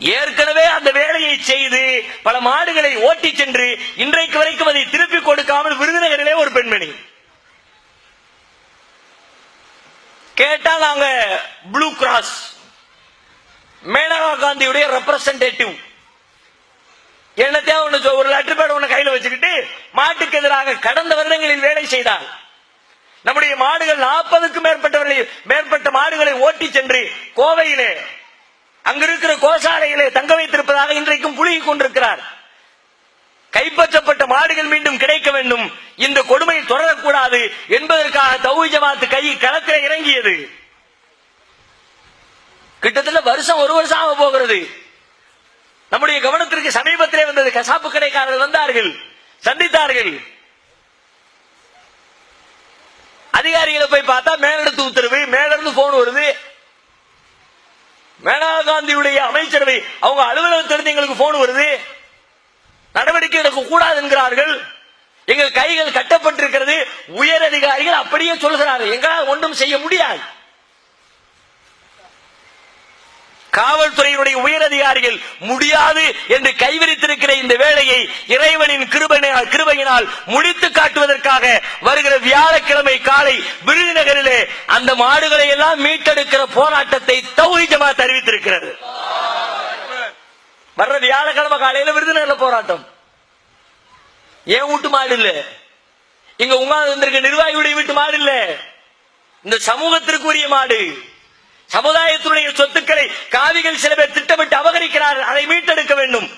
ஏற்கனவே அந்த வேலையை செய்து பல மாடுகளை ஓட்டி சென்று இன்றைக்கு வரைக்கும் அதை திருப்பி கொடுக்காமல் விருதுநகரிலே ஒரு பெண்மணி. கேட்டா நாங்க ப்ளூ கிராஸ் மேனகா காந்தியுடைய ரெப்ரசன்டேட்டிவ் என்னத்தையா ஒண்ணு ஒரு லெட்டர் பேட் ஒண்ணு கையில வச்சுக்கிட்டு மாட்டுக்கு எதிராக கடந்த வருடங்களில் வேலை செய்தார் நம்முடைய மாடுகள் நாற்பதுக்கும் மேற்பட்டவர்களை மேற்பட்ட மாடுகளை ஓட்டி சென்று கோவையிலே அங்க இருக்கிற கோசாலையிலே தங்க வைத்திருப்பதாக இன்றைக்கும் புழுகிக் கொண்டிருக்கிறார். கைப்பற்றப்பட்ட மாடுகள் மீண்டும் கிடைக்க வேண்டும். இந்த கொடுமை தொடரக்கூடாது என்பதற்காக தௌஹி கை களத்தில் இறங்கியது. கிட்டத்தட்ட வருஷம் ஒரு வருஷம் ஆக போகிறது. நம்முடைய கவனத்திற்கு சமீபத்திலே வந்தது கசாப்பு கடைக்காரர்கள் வந்தார்கள் சந்தித்தார்கள். அதிகாரிகளை போய் பார்த்தா மேலிடத்து உத்தரவு மேலிருந்து போன் வருது. மேனகா காந்தியுடைய அமைச்சரவை அவங்க அலுவலகத்திலிருந்து எங்களுக்கு போன் வருது. நடவடிக்கை எடுக்க கூடாது என்கிறார்கள் எங்கள் கைகள் கட்டப்பட்டிருக்கிறது. உயர் அதிகாரிகள் அப்படியே சொல்கிறார்கள் எங்களால் ஒன்றும் செய்ய முடியாது. காவல்துறையினுடைய உயர் அதிகாரிகள் முடியாது என்று கைவிரித்திருக்கிற இந்த வேலையை இறைவனின் கிருபையினால் கிருபையினால் முடித்து காட்டுவதற்காக வருகிற வியாழக்கிழமை காலை விருதுநகரிலே அந்த மாடுகளை எல்லாம் மீட்டெடுக்கிற போராட்டத்தை தௌரி ஜமாத் அறிவித்திருக்கிறது. வர்ற வியாழக்கிழமை காலையில விருதுநகர்ல போராட்டம். ஏன் வீட்டு மாடு இல்ல? இங்க உட்கார்ந்து வந்திருக்க நிர்வாகியுடைய வீட்டு மாடு இல்ல? இந்த சமூகத்திற்குரிய மாடு. சமுதாயத்தினுடைய சொத்துக்களை காவிகள் சில பேர் திட்டமிட்டு அபகரிக்கிறார்கள். அதை மீட்டெடுக்க வேண்டும்.